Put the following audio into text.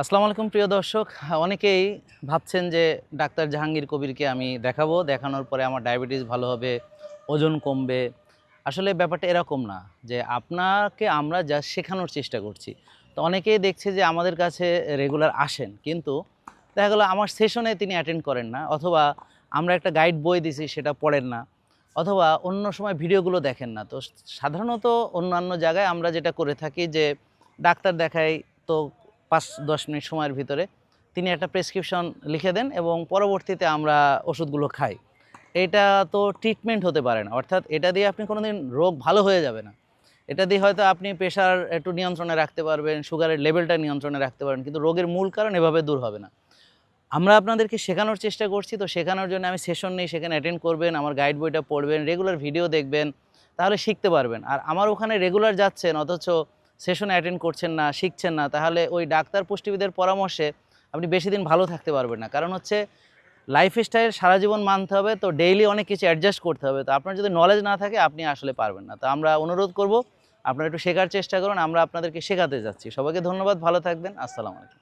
আসসালামু আলাইকুম, প্রিয় দর্শক। অনেকেই ভাবছেন যে ডাক্তার জাহাঙ্গীর কবিরকে আমি দেখাবো। দেখানোর পরে আমার ডায়াবেটিস ভালো হবে, ওজন কমবে। আসলে ব্যাপারটা এরকম না যে আপনাকে আমরা যা শেখানোর চেষ্টা করছি। তো অনেকেই দেখছে যে আমাদের কাছে রেগুলার আসেন, কিন্তু দেখা গেলো আমার সেশনে তিনি অ্যাটেন্ড করেন না, অথবা আমরা একটা গাইড বই দিছি সেটা পড়েন না, অথবা অন্য সময় ভিডিওগুলো দেখেন না। তো সাধারণত অন্যান্য জায়গায় আমরা যেটা করে থাকি যে ডাক্তার দেখাই, তো পাঁচ দশ মিনিট সময়ের ভিতরে তিনি একটা প্রেসক্রিপশন লিখে দেন এবং পরবর্তীতে আমরা ওষুধগুলো খাই। এটা তো ট্রিটমেন্ট হতে পারে না। অর্থাৎ এটা দিয়ে আপনি কোনোদিন রোগ ভালো হয়ে যাবে না। এটা দিয়ে হয়তো আপনি প্রেশার একটু নিয়ন্ত্রণে রাখতে পারবেন সুগারের লেভেলটা নিয়ন্ত্রণে রাখতে পারবেন, কিন্তু রোগের মূল কারণ এভাবে দূর হবে না। আমরা আপনাদেরকে শেখানোর চেষ্টা করছি, তো শেখানোর জন্য আমি সেশন নেই, সেখানে অ্যাটেন্ড করবেন, আমার গাইড বইটা পড়বেন রেগুলার ভিডিও দেখবেন, তাহলে শিখতে পারবেন। আর আমার ওখানে রেগুলার যাচ্ছেন, অথচ সেশনে অ্যাটেন্ড করছেন না, শিখছেন না, তাহলে ওই ডাক্তার পুষ্টিবিদের পরামর্শে আপনি বেশি দিন ভালো থাকতে পারবেন না। কারণ হচ্ছে লাইফস্টাইল সারা জীবন মানতে হবে, তো ডেইলি অনেক কিছু অ্যাডজাস্ট করতে হবে। তো আপনার যদি নলেজ না থাকে, আপনি আসলে পারবেন না। তো আমরা অনুরোধ করব, আপনারা একটু শেখার চেষ্টা করুন, আমরা আপনাদেরকে শেখাতে যাচ্ছি। সবাইকে ধন্যবাদ, ভালো থাকবেন, আসসালামু আলাইকুম।